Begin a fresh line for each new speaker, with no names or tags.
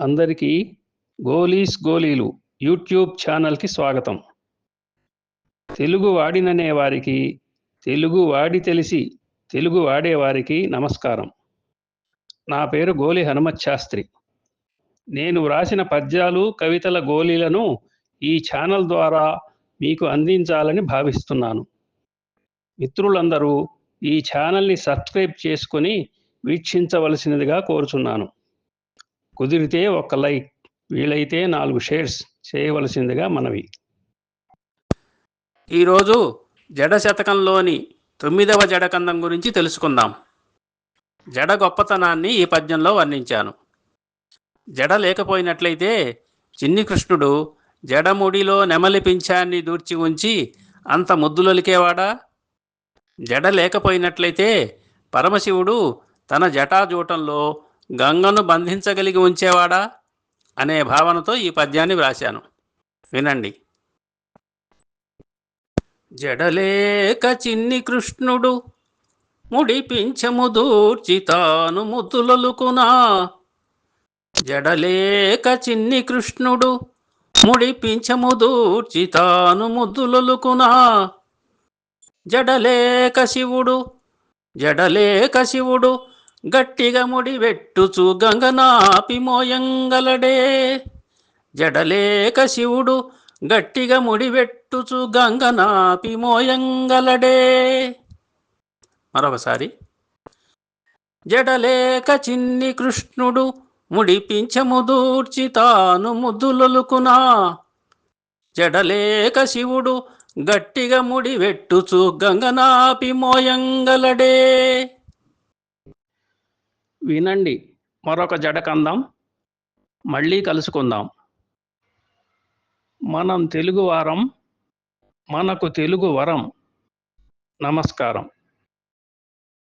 అందరికీ గోలీస్ గోలీలు యూట్యూబ్ ఛానల్కి స్వాగతం. తెలుగు వాడిననే వారికి తెలుగు వాడి తెలిసి తెలుగు వాడేవారికి నమస్కారం. నా పేరు గోలి హనుమత్ శాస్త్రి. నేను వ్రాసిన పద్యాలు కవితల గోలీలను ఈ ఛానల్ ద్వారా మీకు అందించాలని భావిస్తున్నాను. మిత్రులందరూ ఈ ఛానల్ని సబ్స్క్రైబ్ చేసుకొని వీక్షించవలసినదిగా కోరుచున్నాను. కుదిరితే ఒక లైక్ వీలైతే నాలుగు షేర్స్ చేయవలసిందిగా మనవి.
ఈరోజు జడ శతకంలోని తొమ్మిదవ జడకందం గురించి తెలుసుకుందాం. జడ గొప్పతనాన్ని ఈ పద్యంలో వర్ణించాను. జడ లేకపోయినట్లయితే చిన్ని కృష్ణుడు జడముడిలో నెమలి పింఛాన్ని దూర్చి ఉంచి అంత ముద్దులొలికేవాడా? జడ లేకపోయినట్లయితే పరమశివుడు తన జటాజూటంలో గంగను బంధించగలిగి ఉంచేవాడా అనే భావనతో ఈ పద్యాన్ని వ్రాశాను. వినండి. జడలేక చిన్ని కృష్ణుడు ముడిపించము దూర్చితాను ముద్దులలుకునా. జడలేక చిన్ని కృష్ణుడు ముడిపించము దూర్చితాను ముద్దులలుకునా. జడలేక శివుడు జడలేక శివుడు గట్టిగా ముడివెట్టుచు గంగనాపి మోయంగలడే. జడలేక శివుడు గట్టిగా ముడివెట్టుచు గంగనాపి మోయంగలడే. మరొకసారి. జడలేక చిన్ని కృష్ణుడు ముడిపించముదూర్చి తాను ముద్దులొలుకునా. జడలేక శివుడు గట్టిగా ముడివెట్టుచు గంగనాపి మోయంగలడే.
వినండి. మరొక జడకందం. మళ్ళీ కలుసుకుందాం. మనం తెలుగు వారం మనకు తెలుగు వరం. నమస్కారం.